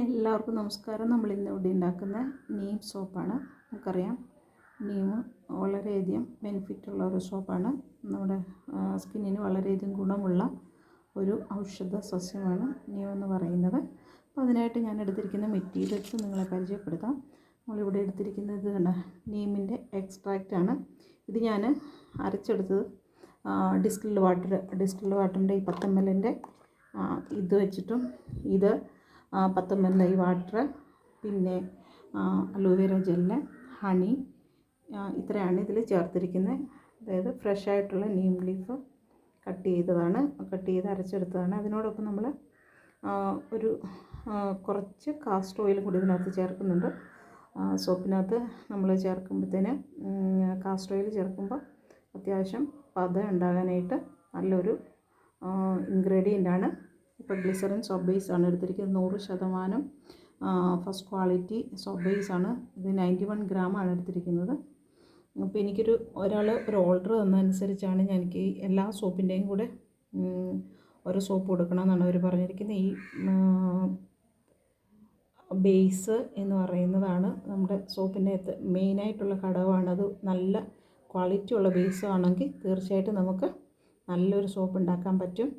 എല്ലാവർക്കും നമസ്കാരം. നമ്മൾ ഇന്ന് ഇവിടെ ഉണ്ടാക്കുന്ന നീം സോപ്പാണ് നമുക്കറിയാം നീം വളരെയധികം ബെനിഫിറ്റ് ഉള്ള ഒരു സോപ്പാണ് നമ്മുടെ സ്കിന്നിന് വളരെയധികം ഗുണമുള്ള ഒരു ഔഷധ സസ്യമാണ് നീം എന്ന് പറയുന്നത്. അപ്പോൾ അതിനായിട്ട് ഞാൻ എടുത്തിരിക്കുന്ന മെറ്റീരിയൽസ് നിങ്ങളെ പരിചയപ്പെടുത്താം. നമ്മളിവിടെ എടുത്തിരിക്കുന്നത് നീമിന്റെ ആണ്. ഇത് ഞാൻ അരച്ചെടുത്തത് ഡിസ്റ്റിൽഡ് വാട്ടർ ഡിസ്റ്റിൽഡ് വാട്ടറിന്റെ ഈ പത്ത് എം എല്ലിന്റെ ഇത് വെച്ചിട്ടും ഇത് പത്ത് എം എൽ ഈ വാട്ടർ പിന്നെ അലോവേര ജെല്ല് ഹണി ഇത്രയാണ് ഇതിൽ ചേർത്തിരിക്കുന്നത്. അതായത് ഫ്രഷ് ആയിട്ടുള്ള നീം ലീഫ് കട്ട് ചെയ്തതാണ്. കട്ട് ചെയ്ത് അരച്ചെടുത്തതാണ്. അതിനോടൊപ്പം നമ്മൾ ഒരു കുറച്ച് കാസ്റ്റർ ഓയിൽ കൂടി ഇതിനകത്ത് ചേർക്കുന്നുണ്ട്. സോപ്പിനകത്ത് നമ്മൾ ചേർക്കുമ്പോഴത്തേന് കാസ്റ്റർ ഓയിൽ ചേർക്കുമ്പോൾ അത്യാവശ്യം പത ഉണ്ടാകാനായിട്ട് നല്ലൊരു ഇൻഗ്രീഡിയന്റ് ആണ് ഇപ്പോൾ ഗ്ലിസറിൻ സോപ്പ് ബേസ് ആണ് എടുത്തിരിക്കുന്നത്. നൂറ് ശതമാനം ഫസ്റ്റ് ക്വാളിറ്റി സോബേസ് ബേസ് ആണ്. ഇത് നയന്റി വൺ ഗ്രാമാണ് എടുത്തിരിക്കുന്നത്. അപ്പോൾ എനിക്കൊരു ഒരാൾ ഒരു ഓർഡർ തന്നതനുസരിച്ചാണ് ഞാൻ എനിക്ക് എല്ലാ സോപ്പിന്റെയും കൂടെ ഓരോ സോപ്പ് കൊടുക്കണമെന്നാണ് അവർ പറഞ്ഞിരിക്കുന്നത്. ഈ ബേസ് എന്ന് പറയുന്നതാണ് നമ്മുടെ സോപ്പിന്റെ മെയിനായിട്ടുള്ള ഘടകമാണ്. അത് നല്ല ക്വാളിറ്റി ഉള്ള ബേസ് ആണെങ്കിൽ തീർച്ചയായിട്ടും നമുക്ക് നല്ലൊരു സോപ്പ് ഉണ്ടാക്കാൻ പറ്റും.